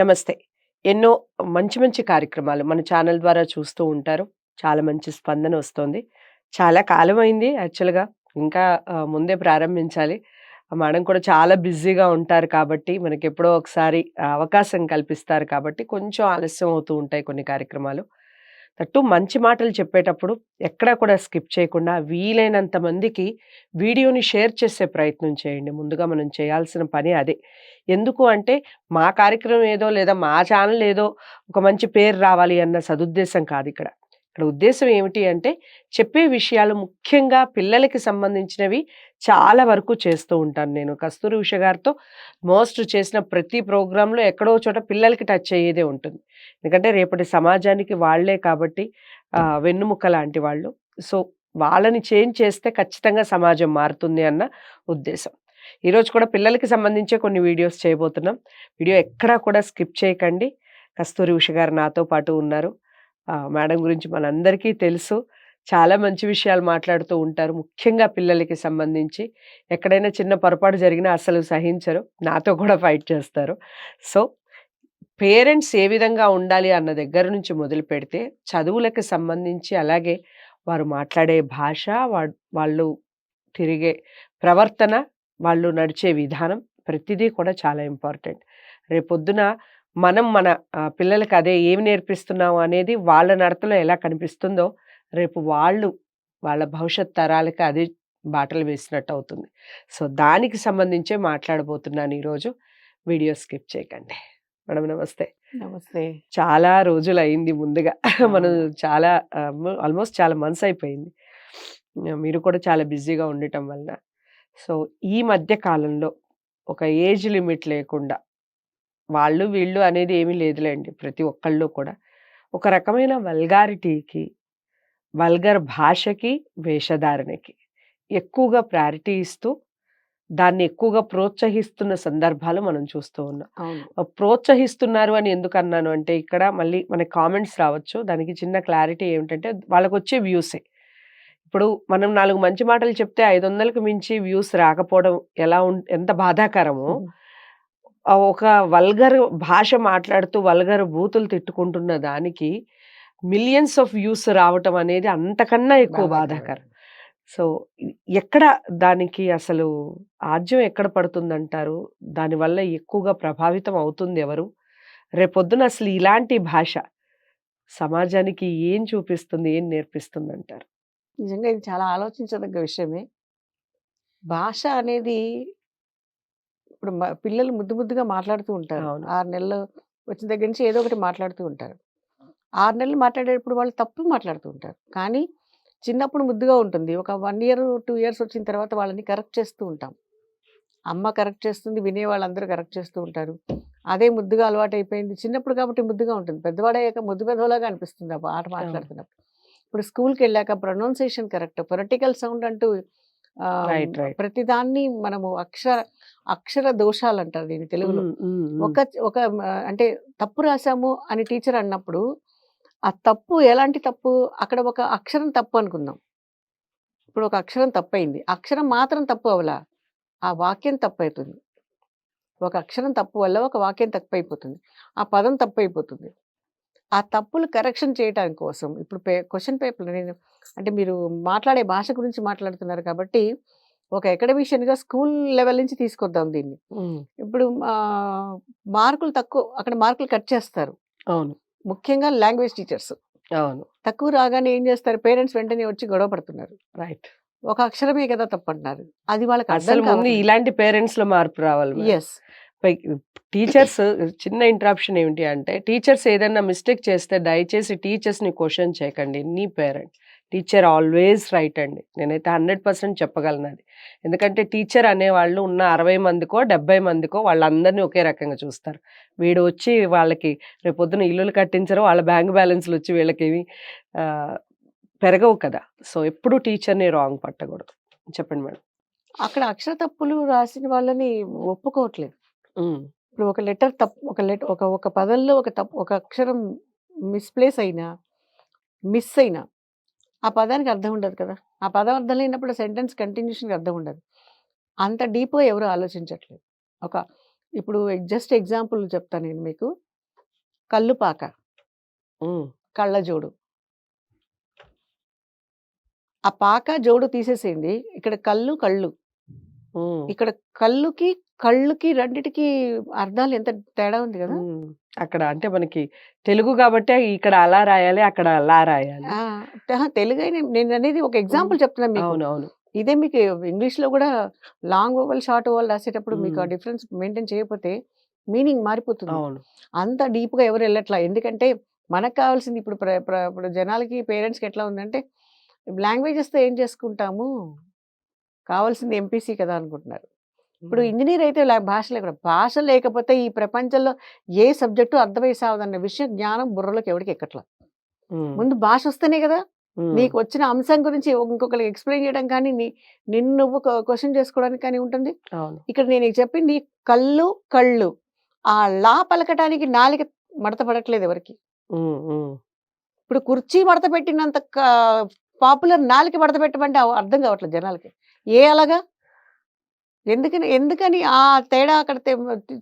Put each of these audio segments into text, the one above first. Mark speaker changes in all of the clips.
Speaker 1: నమస్తే. ఎన్నో మంచి మంచి కార్యక్రమాలు మన ఛానల్ ద్వారా చూస్తూ ఉంటారు. చాలా మంచి స్పందన వస్తోంది. చాలా కాలమైంది యాక్చువల్‌గా. ఇంకా ఆహ్, ముందే ప్రారంభించాలి. మేడం కూడా చాలా బిజీగా ఉంటారు కాబట్టి, మనకెప్పుడో ఒకసారి అవకాశం కల్పిస్తారు కాబట్టి, కొంచెం ఆలస్యం అవుతూ ఉంటాయి కొన్ని కార్యక్రమాలు. తట్టు మంచి మాటలు చెప్పేటప్పుడు ఎక్కడా కూడా స్కిప్ చేయకుండా వీలైనంత మందికి వీడియోని షేర్ చేసే ప్రయత్నం చేయండి. ముందుగా మనం చేయాల్సిన పని అదే. ఎందుకు అంటే మా కార్యక్రమం ఏదో లేదా మా ఛానల్ ఏదో ఒక మంచి పేరు రావాలి అన్న సదుద్దేశం కాదు ఇక్కడ ఇక్కడ ఉద్దేశం ఏమిటి అంటే చెప్పే విషయాలు ముఖ్యంగా పిల్లలకి సంబంధించినవి చాలా వరకు చేస్తూ ఉంటాను నేను. కస్తూరి ఉష గారితో మోస్ట్ చేసిన ప్రతి ప్రోగ్రాంలో ఎక్కడో చోట పిల్లలకి టచ్ అయ్యేదే ఉంటుంది. ఎందుకంటే రేపటి సమాజానికి వాళ్ళే కాబట్టి వెన్నుముక్క లాంటి వాళ్ళు. సో, వాళ్ళని చేంజ్ చేస్తే ఖచ్చితంగా సమాజం మారుతుంది అన్న ఉద్దేశం. ఈరోజు కూడా పిల్లలకి సంబంధించే కొన్ని వీడియోస్ చేయబోతున్నాం. వీడియో ఎక్కడా కూడా స్కిప్ చేయకండి. కస్తూరి ఉష గారు నాతో పాటు ఉన్నారు. మేడం గురించి మనందరికీ తెలుసు. చాలా మంచి విషయాలు మాట్లాడుతూ ఉంటారు. ముఖ్యంగా పిల్లలకి సంబంధించి. ఎక్కడైనా చిన్న పొరపాటు జరిగినా అసలు సహించరు. నాతో కూడా ఫైట్ చేస్తారు. సో, పేరెంట్స్ ఏ విధంగా ఉండాలి అన్న దగ్గర నుంచి మొదలుపెడితే, చదువులకు సంబంధించి అలాగే వారు మాట్లాడే భాష, వాళ్ళు తిరిగే ప్రవర్తన, వాళ్ళు నడిచే విధానం ప్రతిదీ కూడా చాలా ఇంపార్టెంట్. రేపొద్దున మనం మన పిల్లలకి అదే ఏమి నేర్పిస్తున్నాం అనేది వాళ్ళ నడతలో ఎలా కనిపిస్తుందో, రేపు వాళ్ళు వాళ్ళ భవిష్యత్ తరాలకి అదే బాటలు వేసినట్టు అవుతుంది. సో, దానికి సంబంధించే మాట్లాడబోతున్నాను ఈరోజు. వీడియో స్కిప్ చేయకండి. మేడం నమస్తే.
Speaker 2: నమస్తే.
Speaker 1: చాలా రోజులయింది ముందుగా. మనం. చాలా ఆల్మోస్ట్ చాలా మంత్స్ అయిపోయింది. మీరు కూడా చాలా బిజీగా ఉండటం వలన. సో, ఈ మధ్య కాలంలో ఒక ఏజ్ లిమిట్ లేకుండా వాళ్ళు, వీళ్ళు అనేది ఏమీ లేదులెండి. ప్రతి ఒక్కళ్ళు కూడా ఒక రకమైన వల్గారిటీకి, వల్గర్ భాషకి, వేషధారణకి ఎక్కువగా ప్రయారిటీ ఇస్తూ, దాన్ని ఎక్కువగా ప్రోత్సహిస్తున్న సందర్భాలు మనం చూస్తూ ఉన్నాం.
Speaker 2: అవును.
Speaker 1: ఆహ్, ప్రోత్సహిస్తున్నారు అని ఎందుకన్నాను అంటే ఇక్కడ మళ్ళీ మనకి కామెంట్స్ రావచ్చు. దానికి చిన్న క్లారిటీ ఏమిటంటే వాళ్ళకొచ్చే వ్యూసే. ఇప్పుడు మనం 4 మంచి మాటలు చెప్తే 500కి మించి వ్యూస్ రాకపోవడం ఎలా ఉం ఎంత బాధాకరమో. ఆహ్, ఒక వల్గర్ భాష మాట్లాడుతూ వల్గర్ బూతులు తిట్టుకుంటున్న దానికి మిలియన్స్ ఆఫ్ వ్యూస్ రావటం అనేది అంతకన్నా ఎక్కువ
Speaker 2: బాధాకరం.
Speaker 1: సో, ఎక్కడ దానికి అసలు ఆజ్యం ఎక్కడ పడుతుందంటారు? దానివల్ల ఎక్కువగా ప్రభావితం అవుతుంది ఎవరు? రేపొద్దున అసలు ఇలాంటి భాష సమాజానికి ఏం చూపిస్తుంది? ఏం నేర్పిస్తుందంటారు?
Speaker 2: నిజంగా ఇది చాలా ఆలోచించదగ్గ విషయమే. భాష అనేది ఇప్పుడు మ పిల్లలు ముద్దు ముద్దుగా మాట్లాడుతూ ఉంటారు.
Speaker 1: అవును.
Speaker 2: 6 నెలలు వచ్చిన దగ్గర నుంచి ఏదో ఒకటి మాట్లాడుతూ ఉంటారు. 6 నెలలు మాట్లాడేటప్పుడు వాళ్ళు తప్పు మాట్లాడుతూ ఉంటారు. కానీ చిన్నప్పుడు ముద్దుగా ఉంటుంది. ఒక 1 ఇయర్, 2 ఇయర్స్ వచ్చిన తర్వాత వాళ్ళని కరెక్ట్ చేస్తూ ఉంటాం. అమ్మ కరెక్ట్ చేస్తుంది. వినే వాళ్ళందరూ కరెక్ట్ చేస్తూ ఉంటారు. అదే ముద్దుగా అలవాటైపోయింది. చిన్నప్పుడు కాబట్టి ముద్దుగా ఉంటుంది. పెద్దవాడయ్యాక ముద్దు పెదవలాగా అనిపిస్తుంది ఆ
Speaker 1: అవును.
Speaker 2: మాట్లాడుతున్నప్పుడు. ఇప్పుడు స్కూల్‌కెళ్ళాక ప్రొనౌన్సియేషన్ కరెక్ట్. ఫొనెటికల్ సౌండ్ అంటూ. ప్రతిదాన్ని మనము అక్షర అక్షర దోషాలంటారు దీన్ని తెలుగులో. ఒక ఒక అంటే తప్పు రాసాము అని టీచర్ అన్నప్పుడు, ఆ తప్పు ఎలాంటి తప్పు? అక్కడ ఒక అక్షరం తప్పు అనుకుందాం. ఇప్పుడు ఒక అక్షరం తప్పయింది. అక్షరం మాత్రం తప్పు అవ్వలా. ఆ వాక్యం తప్పయితుంది. ఒక అక్షరం తప్పు వల్ల ఒక వాక్యం తప్పయిపోతుంది. ఆ పదం తప్పయిపోతుంది. ఆ తప్పులు కరెక్షన్ చేయటానికి కోసం ఇప్పుడు పే క్వెషన్ పేపర్ నేను అంటే మీరు మాట్లాడే భాష గురించి మాట్లాడుతున్నారు కాబట్టి, ఒక అకాడమిషియన్‌గా స్కూల్ లెవెల్ నుంచి తీసుకొద్దాం దీన్ని. ఇప్పుడు మార్కులు తక్కువ అక్కడ మార్కులు కట్ చేస్తారు.
Speaker 1: అవును.
Speaker 2: ముఖ్యంగా లాంగ్వేజ్ టీచర్స్.
Speaker 1: అవును.
Speaker 2: తక్కువ రాగానే ఏం చేస్తారు పేరెంట్స్ వెంటనే వచ్చి గొడవ పడుతున్నారు.
Speaker 1: రైట్.
Speaker 2: ఒక అక్షరమే కదా తప్పంటున్నారు. అది వాళ్ళకి
Speaker 1: అసలు ముందు. ఇలాంటి పేరెంట్స్‌లో మార్పు రావాలి. పై టీచర్స్ చిన్న ఇంటరప్షన్ ఏమిటి అంటే టీచర్స్ ఏదైనా మిస్టేక్ చేస్తే దయచేసి టీచర్స్‌ని క్వెషన్ చేయకండి. Any parent. Teacher always right అండి. నేనైతే 100% చెప్పగలను అది. ఎందుకంటే టీచర్ అనేవాళ్ళు ఉన్న 60 మందికో, 70 మందికో వాళ్ళందరిని ఒకే రకంగా చూస్తారు. వీడు వచ్చి వాళ్ళకి రేపొద్దున ఇల్లులు కట్టించరు. వాళ్ళ బ్యాంక్ బ్యాలెన్స్‌లు వచ్చి వీళ్ళకేమి ఆహ్, పెరగవు కదా! సో, ఎప్పుడు టీచర్‌ని రాంగ్ పట్టకూడదు. చెప్పండి మేడం.
Speaker 2: అక్కడ అక్షర తప్పులు రాసిన వాళ్ళని ఒప్పుకోవట్లేదు. ఇప్పుడు ఒక లెటర్ తప్పు ఒక లెట్ ఒక ఒక పదంలో ఒక తప్పు ఒక అక్షరం మిస్‌ప్లేస్ అయినా, మిస్ అయినా, ఆ పదానికి అర్థం ఉండదు కదా! ఆ పదం అర్థం లేనప్పుడు సెంటెన్స్ కంటిన్యూషన్‌కి అర్థం ఉండదు. అంత డీప్‌గా ఎవరు ఆలోచించట్లేదు. ఒక ఇప్పుడు జస్ట్ ఎగ్జాంపుల్ చెప్తా నేను మీకు. కళ్ళు పాక
Speaker 1: హ్మ్.
Speaker 2: కళ్ళ జోడు ఆ పాక జోడు తీసేసేయండి ఇక్కడ కళ్ళు కళ్ళు. ఇక్కడ కళ్ళుకి కళ్ళుకి రెండిటికి అర్థాలు ఎంత తేడా ఉంది కదా.
Speaker 1: అక్కడ అంటే మనకి తెలుగు గాబట్టే ఇక్కడ అలా రాయాలి. అక్కడ అలా రాయాలి.
Speaker 2: ఆ, ఆహా, తెలుగైన నేను అనేది ఒక ఎగ్జాంపుల్ చెప్తున్నాను మీకు
Speaker 1: అవునవును.
Speaker 2: ఇదే మీకు ఇంగ్లీష్లో కూడా లాంగ్ ఓవల్ షార్ట్ ఓవల్ రాసేటప్పుడు మీకు ఆ. డిఫరెన్స్ మెయింటైన్ చేయకపోతే మీనింగ్ మారిపోతుంది
Speaker 1: అవును.
Speaker 2: అంత డీప్గా ఎవరు వెళ్ళట్లా ఎందుకంటే మనకు కావాల్సింది ఇప్పుడు ప్ర- ప్ర- ఇప్పుడు జనాలకి పేరెంట్స్కి ఎట్లా ఉందంటే లాంగ్వేజెస్తో ఏం చేసుకుంటాము కావాల్సింది ఎంపీసీ కదా అనుకుంటున్నారు ఇప్పుడు. ఇంజనీర్ అయితే భాష లేకుండా భాష లేకపోతే ఈ ప్రపంచంలో ఏ సబ్జెక్టు అర్థమై సావదన్న విషయం జ్ఞానం బుర్రలోకి ఎవరికి ఎక్కట్లా. ముందు భాష వస్తేనే కదా. నీకు వచ్చిన అంశం గురించి ఇంకొకరికి ఎక్స్ప్లెయిన్ చేయడం కానీ నీ నిన్ను నువ్వు క్వశ్చన్ చేసుకోవడానికి కానీ ఉంటుంది. ఇక్కడ నేను నీకు చెప్పింది కళ్ళు కళ్ళు ఆ లా పలకటానికి నాలిక మడత పడట్లేదు ఎవరికి. ఇప్పుడు కుర్చీ మడత పెట్టినంత పాపులర్ నాలిక మడత పెట్టమంటే అర్థం కావట్లేదు జనాలకి ఏ అలాగా ఎందుకని ఎందుకని ఆ తేడా అక్కడ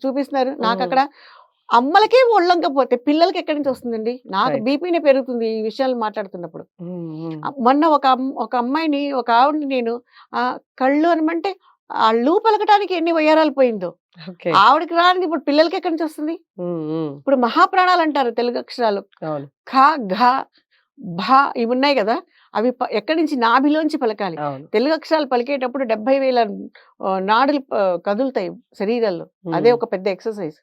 Speaker 2: చూపిస్తున్నారు నాకు. అక్కడ అమ్మలకే ఒళ్ళంకపోతే పిల్లలకి ఎక్కడి నుంచి వస్తుందండి నాకు. బీపీనే పెరుగుతుంది ఈ విషయాలు మాట్లాడుతున్నప్పుడు మొన్న ఒక ఒక అమ్మాయిని ఒక ఆవిడని నేను ఆ కళ్ళు అనమంటే ఆ లూ పలకటానికి ఎన్ని వయ్యారాలు పోయిందో. ఆవిడకి రానిది ఇప్పుడు పిల్లలకి ఎక్కడి నుంచి వస్తుంది. ఇప్పుడు మహాప్రాణాలు అంటారు తెలుగు అక్షరాలు. ఖ ఘ భ ఇవి ఉన్నాయి కదా అవి ఎక్కడి నుంచి నాభిలోంచి పలకాలి. తెలుగు అక్షరాలు పలికేటప్పుడు డెబ్బై వేల నాడులు కదులుతాయి శరీరాల్లో అదే. ఒక పెద్ద ఎక్సర్సైజ్.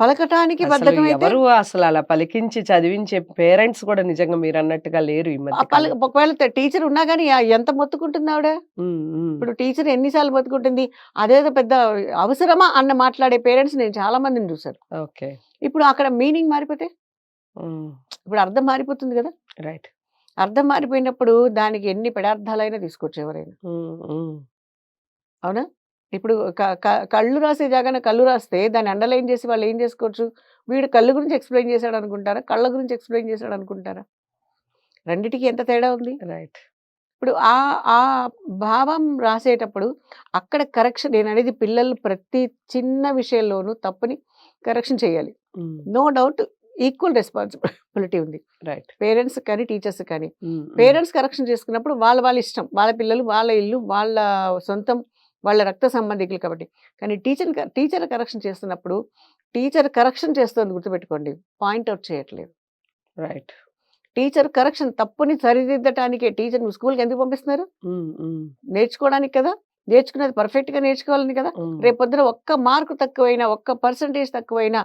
Speaker 2: పలకటానికి
Speaker 1: ఎవరు అసలు అలా పలికించి చదివించే పేరెంట్స్ కూడా నిజంగా లేరు మధ్య
Speaker 2: పల
Speaker 1: కాలం.
Speaker 2: ఒకవేళ టీచర్ ఉన్నా కానీ ఎంత మొత్తుకుంటుంది ఆవిడ. ఇప్పుడు టీచర్ ఎన్నిసార్లు బతుకుంటుంది అదేదో పెద్ద అవసరమా అన్న మాట్లాడే పేరెంట్స్ నేను చాలా మందిని చూశాను
Speaker 1: ఓకే.
Speaker 2: ఇప్పుడు అక్కడ మీనింగ్ మారిపోతే. ఇప్పుడు అర్థం మారిపోతుంది కదా!
Speaker 1: రైట్.
Speaker 2: అర్థం మారిపోయినప్పుడు దానికి ఎన్ని పదార్థాలైనా తీసుకోవచ్చు ఎవరైనా. అవునా? ఇప్పుడు కళ్ళు రాసే జాగాన కళ్ళు రాస్తే దాన్ని అండర్లైన్ చేసి వాళ్ళు ఏం చేసుకోవచ్చు? వీడు కళ్ళు గురించి ఎక్స్ప్లెయిన్ చేశాడు అనుకుంటారా? కళ్ళ గురించి ఎక్స్ప్లెయిన్ చేశాడు అనుకుంటారా? రెండిటికి ఎంత తేడా ఉంది?
Speaker 1: రైట్.
Speaker 2: ఇప్పుడు ఆ ఆ భావం రాసేటప్పుడు అక్కడ కరెక్షన్ నేను అనేది పిల్లలు ప్రతి చిన్న విషయంలోనూ తప్పుని కరెక్షన్ చేయాలి. నో డౌట్ ఈక్వల్ రెస్పాన్సిబిలిటీ ఉంది
Speaker 1: రైట్.
Speaker 2: పేరెంట్స్ కానీ టీచర్స్ కానీ. పేరెంట్స్ కరెక్షన్ చేసుకున్నప్పుడు వాళ్ళ వాళ్ళ ఇష్టం వాళ్ళ పిల్లలు వాళ్ళ ఇల్లు వాళ్ళ సొంతం వాళ్ళ రక్త సంబంధికులు కాబట్టి కానీ టీచర్ టీచర్ కరెక్షన్ చేస్తున్నప్పుడు టీచర్ కరెక్షన్ చేస్తుంది గుర్తుపెట్టుకోండి పాయింట్ అవుట్ చేయట్లేదు
Speaker 1: రైట్.
Speaker 2: టీచర్ కరెక్షన్ తప్పుని సరిదిద్దటానికే టీచర్ స్కూల్కి ఎందుకు పంపిస్తున్నారు. నేర్చుకోవడానికి కదా నేర్చుకునేది పర్ఫెక్ట్గా నేర్చుకోవాలని కదా. రేపొద్దున ఒక్క మార్కు తక్కువైనా ఒక్క పర్సంటేజ్ తక్కువైనా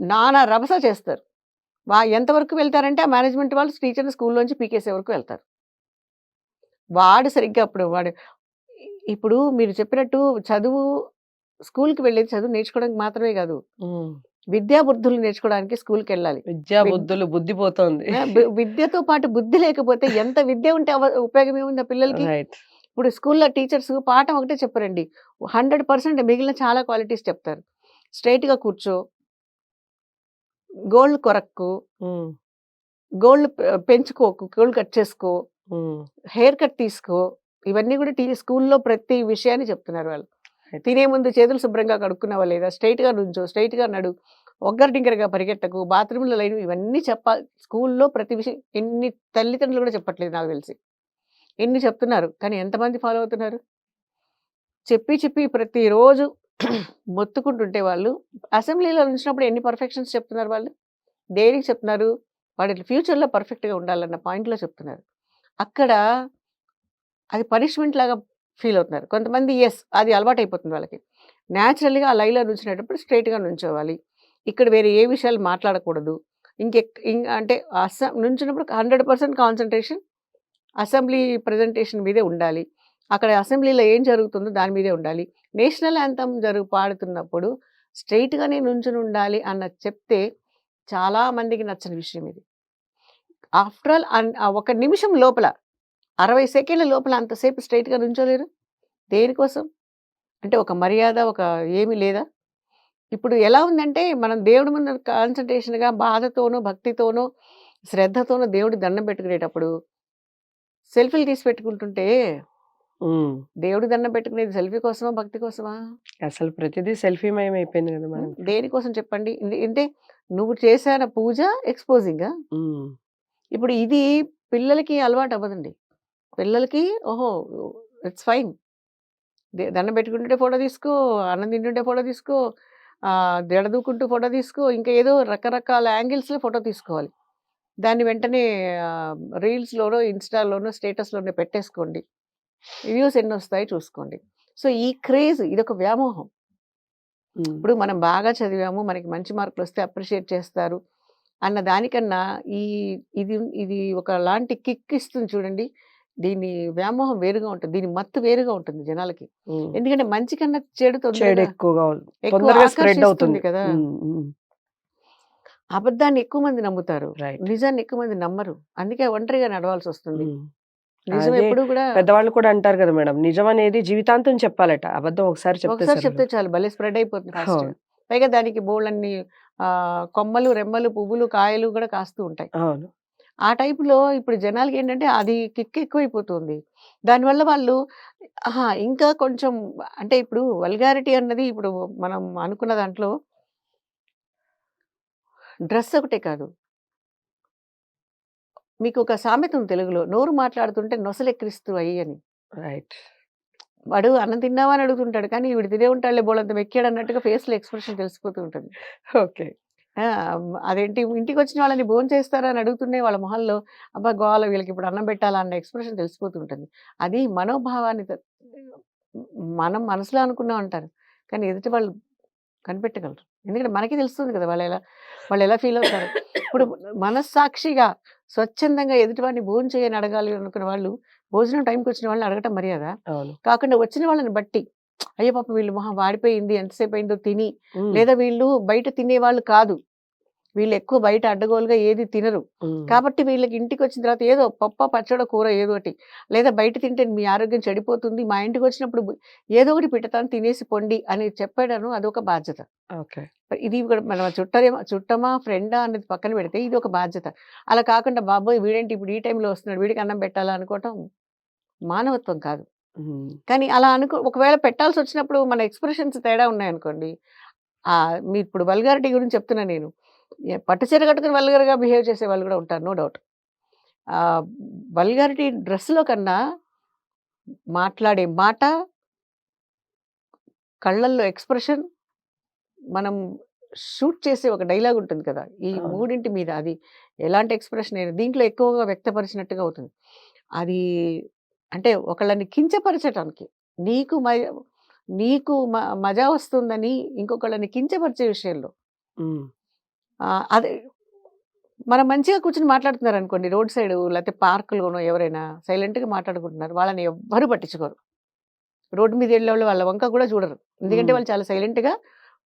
Speaker 2: నానా రభస చేస్తారు. వా ఎంతవరకు వెళ్తారంటే ఆ మేనేజ్మెంట్ వాళ్ళు టీచర్ని స్కూల్లోంచి పీకేసే వరకు వెళ్తారు. వాడు సరిగ్గా అప్పుడు వాడు ఇప్పుడు మీరు చెప్పినట్టు చదువు స్కూల్కి వెళ్ళేది చదువు నేర్చుకోవడానికి మాత్రమే కాదు. విద్యా బుద్ధులు నేర్చుకోవడానికి స్కూల్కి వెళ్ళాలి.
Speaker 1: విద్యా
Speaker 2: విద్-
Speaker 1: బుద్ధులు బుద్ధి పోతోంది.
Speaker 2: విద్యతో పాటు బుద్ధి లేకపోతే ఎంత విద్య ఉంటే ఉపయోగం ఏముంది ఆ పిల్లలకి. ఇప్పుడు స్కూల్లో టీచర్స్ పాఠం ఒకటే చెప్పరండి. హండ్రెడ్ పర్సెంట్ మిగిలిన చాలా క్వాలిటీస్ చెప్తారు. Straight గా కూర్చో గోల్డ్ కొరక్కు. గోల్డ్ పెంచుకోకు గోల్డ్ కట్ చేసుకో. హెయిర్ కట్ తీసుకో ఇవన్నీ కూడా టీ స్కూల్లో ప్రతి విషయాన్ని చెప్తున్నారు వాళ్ళు. తినే ముందు చేతులు శుభ్రంగా కడుక్కున్నావా లేదా Straight గా నుంచో Straight గా నడు ఒగ్గరటింకరగా పరిగెట్టకు బాత్రూంలో లైన్ ఇవన్నీ చెప్పాలి స్కూల్లో ప్రతి విషయం ఎన్ని తల్లిదండ్రులు కూడా చెప్పట్లేదు నాకు తెలిసి ఎన్ని చెప్తున్నారు కానీ ఎంతమంది ఫాలో అవుతున్నారు చెప్పి చెప్పి ప్రతిరోజు మొత్తుకుంటుంటే వాళ్ళు. అసెంబ్లీలో ఉంచినప్పుడు ఎన్ని పర్ఫెక్షన్స్ చెప్తున్నారు వాళ్ళు? దేనికి చెప్తున్నారు? వాడి ఫ్యూచర్లో పర్ఫెక్ట్గా ఉండాలన్న పాయింట్లో చెప్తున్నారు. అక్కడ అది పనిష్మెంట్ లాగా ఫీల్ అవుతున్నారు. కొంతమంది ఎస్ అది అలవాటు అయిపోతుంది వాళ్ళకి. న్యాచురల్గా ఆ లైన్లో నుంచినప్పుడు స్ట్రైట్గా నుంచోవాలి. ఇక్కడ వేరే ఏ విషయాలు మాట్లాడకూడదు. ఇంకె అంటే అసెం నుంచినప్పుడు hundred percent concentration assembly presentation మీదే ఉండాలి. అక్కడ అసెంబ్లీలో ఏం జరుగుతుందో దాని మీదే ఉండాలి. నేషనల్ యాంథమ్ జరుగు పాడుతున్నప్పుడు స్ట్రైట్గానే నుంచుని ఉండాలి అన్న చెప్తే చాలా మందికి నచ్చని విషయం ఇది. ఆఫ్టర్ ఆల్ ఒక నిమిషం లోపల అరవై సెకండ్ల లోపల అంతసేపు స్ట్రైట్గా నుంచోలేరు. దేనికోసం? అంటే ఒక మర్యాద ఒక ఏమీ లేదా? ఇప్పుడు ఎలా ఉందంటే మనం దేవుడి ముందు కాన్సన్ట్రేషన్గా బాధతోనో భక్తితోనో శ్రద్ధతోనో దేవుడి దండం పెట్టుకునేటప్పుడు సెల్ఫీలు తీసి పెట్టుకుంటుంటే
Speaker 1: హ్మ్.
Speaker 2: దేవుడికి దండం పెట్టుకునేది సెల్ఫీ కోసమా? భక్తి కోసమా?
Speaker 1: అసలు ప్రతిదీ సెల్ఫీమయం అయిపోయింది కదా. మేడం.
Speaker 2: దేనికోసం చెప్పండి? అంటే నువ్వు చేశాన పూజ ఎక్స్‌పోజింగా? ఇప్పుడు ఇది పిల్లలకి అలవాటు అవ్వదండి. పిల్లలకి ఓహో! It's fine. దండం పెట్టుకుంటుంటే ఫోటో తీసుకో, అన్నం తింటుంటే ఫోటో తీసుకో, ఆహ్, జడ దూకుంటూ ఫోటో తీసుకో, ఇంకా ఏదో రకరకాల యాంగిల్స్‌లో ఫోటో తీసుకోవాలి. దాన్ని వెంటనే రీల్స్‌లోనో, ఇన్‌స్టాలోనో, స్టేటస్‌లోనో పెట్టేసుకోండి. వ్యూస్ ఎన్నొస్తాయో చూసుకోండి. సో, ఈ క్రేజ్ ఇదొక వ్యామోహం.
Speaker 1: హ్మ్.
Speaker 2: ఇప్పుడు మనం బాగా చదివాము, మనకి మంచి మార్కులొస్తే అప్రిషియేట్ చేస్తారు అన్న దానికన్నా ఈ ఇది ఇది ఒకలాంటి కిక్ ఇస్తుంది చూడండి. దీని వ్యామోహం వేరుగా ఉంటుంది. దీని మత్తు వేరుగా ఉంటుంది జనాలకి. ఎందుకంటే మంచి కన్నా చెడు
Speaker 1: ఎక్కువగా అవుతుంది.
Speaker 2: కదా! అబద్ధాన్ని ఎక్కువ మంది నమ్ముతారు. నిజాన్ని ఎక్కువ మంది నమ్మరు. అందుకే ఒంటరిగా నడవాల్సొస్తుంది.
Speaker 1: హ్మ్.
Speaker 2: ఎప్పుడూ కూడా
Speaker 1: పెద్దవాళ్ళు కూడా అంటారు కదా మేడం. నిజం అనేది జీవితాంతం చెప్పాలట. అబద్ధం ఒకసారి చెప్తే
Speaker 2: ఒకసారి చెప్తే. చాలు భలే స్ప్రెడ్ అయిపోతుంది. పైగా దానికి ఆహ్, కొమ్మలు, రెమ్మలు, పువ్వులు, కాయలు కూడా కాస్తూ ఉంటాయి.
Speaker 1: అవును.
Speaker 2: ఆ టైప్‌లో ఇప్పుడు జనాలకేంటంటే అది కిక్ ఎక్కువైపోతుంది. దానివల్ల వాళ్ళు ఆహా! ఇంకా కొంచెం అంటే ఇప్పుడు వల్గారిటీ అన్నది ఇప్పుడు మనం అనుకున్న దాంట్లో డ్రెస్ ఒకటే కాదు. మీకొక సామెత ఉంది తెలుగులో. నోరు మాట్లాడుతుంటే నొసలెక్కిరిస్తూ అయ్యి అని.
Speaker 1: రైట్.
Speaker 2: వాడు అన్నం తిన్నావా అని అడుగుతుంటాడు. కానీ వీడు తినే ఉంటాడులే బోలెడంత మెక్కాడన్నట్టుగా ఫేస్‌లో ఎక్స్‌ప్రెషన్ తెలిసిపోతూ ఉంటుంది.
Speaker 1: ఓకే.
Speaker 2: అదేంటి ఇంటికొచ్చిన వాళ్ళని భోంచేస్తారా అని అడుగుతూనే వాళ్ళ మొహంలో అబ్బా! గోల వీళ్ళకిప్పుడు అన్నం పెట్టాలా అన్న ఎక్స్‌ప్రెషన్ తెలిసిపోతూ ఉంటుంది. అది మనోభావాన్ని మనం మనసులో అనుకున్నాం అంటారు. కానీ ఎదుటి వాళ్ళు కనిపెట్టగలరు. ఎందుకంటే మనకి తెలుస్తుంది కదా! వాళ్ళెలా వాళ్ళెలా ఫీల్ అవుతారో. ఇప్పుడు మనస్సాక్షిగా, స్వచ్ఛందంగా ఎదుటివాడిని భోంచేయని అడగాలి అనుకున్న వాళ్ళు, భోజనం టైంకొచ్చిన వాళ్ళని అడగటం మర్యాద. కాకుండా వచ్చిన వాళ్ళని బట్టి అయ్యో! పాపం వీళ్ళు మొహం వాడిపోయింది ఎంతసేపయిందో తిని,
Speaker 1: హ్మ్.
Speaker 2: లేదా వీళ్ళు బయట తినేవాళ్ళు కాదు. వీళ్ళు ఎక్కువ బయట అడ్డగోలుగా ఏది తినరు. కాబట్టి వీళ్ళకి ఇంటికొచ్చిన తర్వాత ఏదో పప్పో, పచ్చడో, కూర ఏదోటి లేదా బయట తింటే మీ ఆరోగ్యం చెడిపోతుంది. మా ఇంటికొచ్చినప్పుడు బ్ ఏదో ఒకటి పిటతాను తినేసి పొండి అని చెప్పడను అదొక బాధ్యత.
Speaker 1: ఓకే.
Speaker 2: ఇది కూడా మన చుట్టరేమో చుట్టమా, ఫ్రెండా అనేది పక్కన పెడితే ఇదొక బాధ్యత. అలా కాకుండా బాబోయ్! వీడేంటి ఇప్పుడు ఈ టైంలో వస్తున్నాడు. వీడికి అన్నం పెట్టాలా అనుకోవటం మానవత్వం కాదు. కానీ అలా అనుకో ఒకవేళ పెట్టాల్సొచ్చినప్పుడు మన ఎక్స్‌ప్రెషన్స్ తేడా ఉన్నాయనుకోండి. మీ ఇప్పుడు వల్గారిటీ గురించి చెప్తున్నా నేను. ఎ పట్టు చీర కట్టుకొని వల్గర్‌గా బిహేవ్ చేసేవాళ్ళు కూడా ఉంటారు. No doubt. వల్గారిటీ డ్రెస్‌లో కన్నా మాట్లాడే మాట కళ్ళల్లో ఎక్స్‌ప్రెషన్ మనం షూట్ చేసే ఒక డైలాగ్ ఉంటుంది కదా! ఈ. మూడింటి మీద అది ఎలాంటి ఎక్స్‌ప్రెషన్ అయినా దీంట్లో ఎక్కువగా వ్యక్తపరిచినట్టుగా అవుతుంది. అది అంటే ఒకళ్ళని కించపరచటానికి నీకు మ నీకు మ మజా వస్తుందని ఇంకొకళ్ళని కించపరిచే విషయంలో అదే మనం మంచిగా కూర్చొని మాట్లాడుతున్నారనుకోండి రోడ్ సైడు లేతే పార్క్‌లోనో ఎవరైనా సైలెంట్‌గా మాట్లాడుకుంటున్నారు. వాళ్ళని ఎవ్వరు పట్టించుకోరు. రోడ్డు మీద ఎళ్ళేవాళ్ళు వాళ్ళ వంక కూడా చూడరు. ఎందుకంటే. వాళ్ళు చాలా సైలెంట్‌గా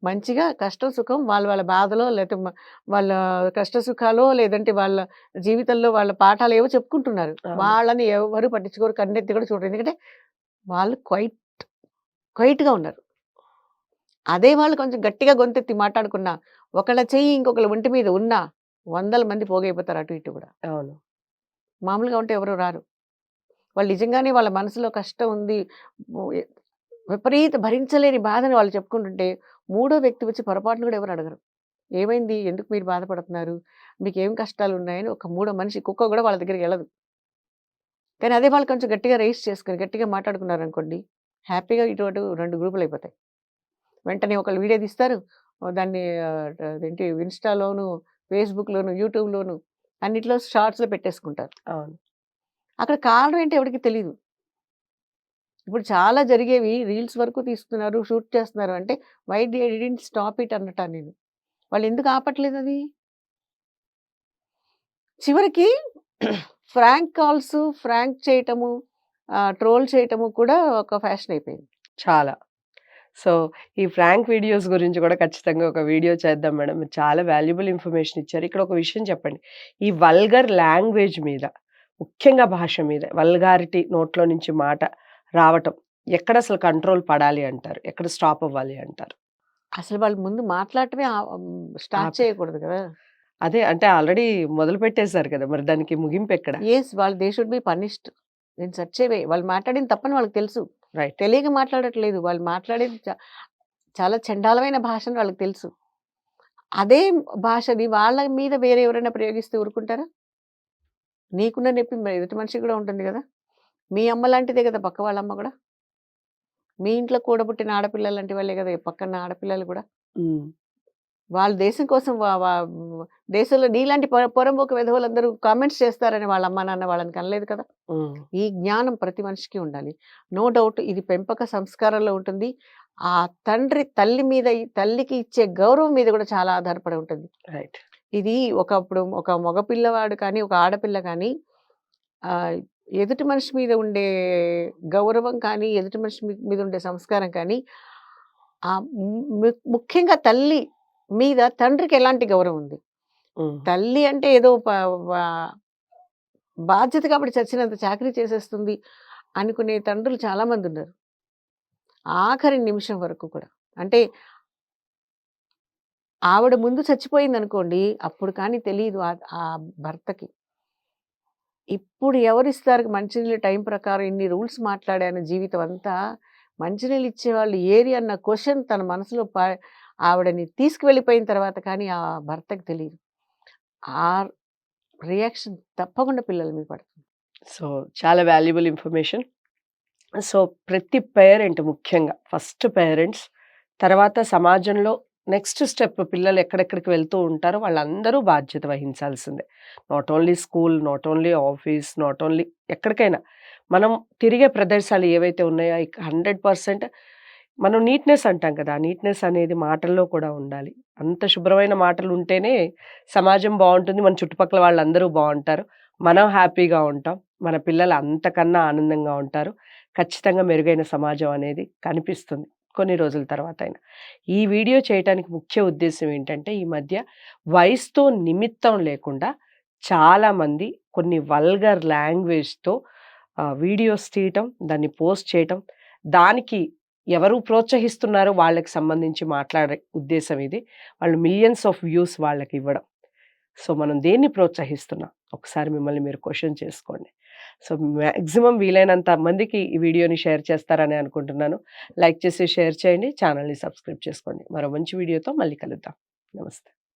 Speaker 2: మంచిగా కష్టం, సుఖం వాళ్ళ వాళ్ళ బాధలో మ వాళ్ళ కష్ట సుఖాలో లేదంటే వాళ్ళ జీవితంలో వాళ్ళ పాఠాలేవో చెప్పుకుంటున్నారు.
Speaker 1: అవును.
Speaker 2: వాళ్ళని ఎవ్వరు పట్టించుకోరు. కన్నెత్తి కూడా చూడరు. ఎందుకంటే వాళ్ళు క్వైట్ క్వైట్‌గా ఉన్నారు. అదే వాళ్ళు కొంచెం గట్టిగా గొంతెత్తి మాట్లాడుకున్నా, ఒకళ్ళ చెయ్యి ఇంకొకళ్ళ ఒంటి మీద ఉన్నా వందల మంది పోగైపోతారు అటు ఇటు కూడా.
Speaker 1: అవును.
Speaker 2: మామూలుగా ఉంటే ఎవరు రారు. వాళ్ళు నిజంగానే వాళ్ళ మనసులో కష్టం ఉంది. విపరీత భరించలేని బాధని వాళ్ళు చెప్పుకుంటుంటే, మూడో వ్యక్తి వచ్చి పొరపాటున కూడా ఎవరు అడగరు. ఏమైంది? ఎందుకు మీరు బాధపడుతున్నారు? మీకేం కష్టాలున్నాయని ఒక మూడో మనిషి కుక్క కూడా వాళ్ళ దగ్గరికెళ్ళదు. కానీ అదే వాళ్ళు కొంచెం గట్టిగా రైజ్ చేసుకొని, గట్టిగా మాట్లాడుకున్నారనుకోండి, హ్యాపీగా ఇటు అటు 2 గ్రూపులయిపోతాయి. వెంటనే ఒకళ్ళు వీడియో తీస్తారు. దాన్ని అదేంటి ఇన్‌స్టాలోను, ఫేస్‌బుక్‌లోను, యూట్యూబ్‌లోను అన్నిట్లో షార్ట్స్‌లో పెట్టేసుకుంటారు.
Speaker 1: అవును.
Speaker 2: అక్కడ కారణం ఏంటో ఎవడికి తెలీదు. ఇప్పుడు చాలా జరిగేవి రీల్స్ వరకు తీస్తున్నారు, షూట్ చేస్తున్నారు అంటే వై డిడ్ంట్ స్టాప్ ఇట్ అనటా నేను. వాళ్ళెందుకు ఆపట్లేదది? చివరికి ఫ్రాంక్ కాల్స్, ఫ్రాంక్ చేయటము, ట్రోల్ చేయటము కూడా ఒక ఫ్యాషన్ అయిపోయింది.
Speaker 1: చాలా. సో, ఈ ఫ్రాంక్ వీడియోస్ గురించి కూడా ఖచ్చితంగా ఒక వీడియో చేద్దాం మేడం. మీరు చాలా వాల్యుబుల్ ఇన్ఫర్మేషన్ ఇచ్చారు. ఇక్కడ ఒక విషయం చెప్పండి. ఈ వల్గర్ లాంగ్వేజ్ మీద, ముఖ్యంగా భాష మీద వల్గారిటీ నోట్లో నుంచి మాట రావటం ఎక్కడ అసలు కంట్రోల్ పడాలి అంటారు? ఎక్కడ స్టాప్ అవ్వాలి అంటారు?
Speaker 2: అసలు వాళ్ళు ముందు మాట్లాడటమే స్టార్ట్ చేయకూడదు కదా!
Speaker 1: అదే అంటే ఆల్రెడీ మొదలుపెట్టేసారు కదా! మరి దానికి ముగింపెక్కడ?
Speaker 2: యెస్. వాళ్ళు దే షుడ్ బి పనిష్డ్. నేను సెర్చ్ చేయవే వాళ్ళు మాట్లాడింది తప్పని వాళ్ళకి తెలుసు.
Speaker 1: రైట్.
Speaker 2: తెలియక మాట్లాడట్లేదు. వాళ్ళు మాట్లాడేది చాలా చండాలమైన భాష అని వాళ్ళకి తెలుసు. అదే భాషని వాళ్ళ మీద వేరే ఎవరైనా ప్రయోగిస్తే ఊరుకుంటారా? నీకున్న నొప్పి ఎదుటి మనిషికి కూడా ఉంటుంది కదా? మీ అమ్మ లాంటిదే కదా పక్క వాళ్ళ అమ్మ కూడా? మీ ఇంట్లో కూడబుట్టిన ఆడపిల్లలు లాంటి వాళ్ళే కదా పక్కన ఆడపిల్లలు కూడా? వాళ్ళ దేశం కోసం వా- వా- దేశంలో నీలాంటి పొర పొరంబోకు విధవులందరూ కామెంట్స్ చేస్తారని వాళ్ళ అమ్మ నాన్న వాళ్ళని కనలేదు కదా? ఈ జ్ఞానం ప్రతి మనిషికి ఉండాలి. నో డౌట్ ఇది పెంపక సంస్కారంలో ఉంటుంది. ఆ తండ్రి తల్లి మీద తల్లికి ఇచ్చే గౌరవం మీద కూడా చాలా ఆధారపడి ఉంటుంది.
Speaker 1: రైట్
Speaker 2: ఇది ఒకప్పుడు ఒక మగ పిల్లవాడు కానీ ఒక ఆడపిల్ల కానీ ఎదుటి మనిషి మీద ఉండే గౌరవం కానీ ఎదుటి మనిషి మీద ఉండే సంస్కారం కానీ ముఖ్యంగా తల్లి మీద తండ్రికి ఎలాంటి గౌరవం ఉంది? తల్లి అంటే ఏదో బాధ్యత కాబట్టి చచ్చినంత చాకరీ చేసేస్తుంది అనుకునే తండ్రులు చాలా మంది ఉన్నారు. ఆఖరి నిమిషం వరకు కూడా. అంటే ఆవిడ ముందు చచ్చిపోయింది అనుకోండి అప్పుడు కానీ తెలియదు ఆ- భర్తకి. ఇప్పుడు ఎవరిస్తారు మంచినీళ్ళు టైం ప్రకారం ఇన్ని రూల్స్ మాట్లాడాను జీవితం అంతా. మంచినీళ్ళు ఇచ్చేవాళ్ళు ఏరి అన్న క్వశ్చన్ తన మనసులో పా- ఆవిడని తీసుకువెళ్ళిపోయిన తర్వాత కానీ ఆ భర్తకి తెలియదు ఆ రియాక్షన్ తప్పకుండా పిల్లల మీద పడుతుంది.
Speaker 1: సో చాలా వాల్యుబుల్ ఇన్ఫర్మేషన్. సో ప్రతి పేరెంట్ ముఖ్యంగా ఫస్ట్ పేరెంట్స్ తర్వాత సమాజంలో నెక్స్ట్ స్టెప్ పిల్లలు ఎక్కడెక్కడికి వెళ్తూ ఉంటారో వాళ్ళందరూ బాధ్యత వహించాల్సిందే. Not only school not only office not only ఎక్కడికైనా. మనం తిరిగే ప్రదేశాలు ఏవైతే ఉన్నాయో హండ్రెడ్ పర్సెంట్ మనం నీట్నెస్ అంటాం కదా! నీట్నెస్ అనేది మాటల్లో కూడా ఉండాలి. అంత శుభ్రమైన మాటలు ఉంటేనే సమాజం బాగుంటుంది. మన చుట్టుపక్కల వాళ్ళందరూ బాగుంటారు. మనం హ్యాపీగా ఉంటాం. మన పిల్లలు అంతకన్నా ఆనందంగా ఉంటారు. ఖచ్చితంగా మెరుగైన సమాజం అనేది కనిపిస్తుంది. కొన్ని రోజుల తర్వాత అయినా. ఈ వీడియో చేయడానికి ముఖ్య ఉద్దేశం ఏంటంటే ఈ మధ్య వయసుతో నిమిత్తం లేకుండా చాలామంది కొన్ని వల్గర్ లాంగ్వేజ్తో వీడియోస్ తీయటం దాన్ని పోస్ట్ చేయటం దానికి ఎవరు ప్రోత్సహిస్తున్నారో వాళ్ళకి సంబంధించి మాట్లాడే ఉద్దేశం ఇది. వాళ్ళు మిలియన్స్ ఆఫ్ వ్యూస్ వాళ్ళకి ఇవ్వడం. సో మనం దేన్ని ప్రోత్సహిస్తున్నాం? ఒకసారి మిమ్మల్ని మీరు క్వశ్చన్ చేసుకోండి. సో మ్యాక్సిమం వీలైనంత మందికి ఈ వీడియోని షేర్ చేస్తారని అనుకుంటున్నాను. లైక్ చేసి షేర్ చేయండి. ఛానల్ని సబ్స్క్రైబ్ చేసుకోండి. మరో మంచి వీడియోతో మళ్ళీ కలుద్దాం. నమస్తే.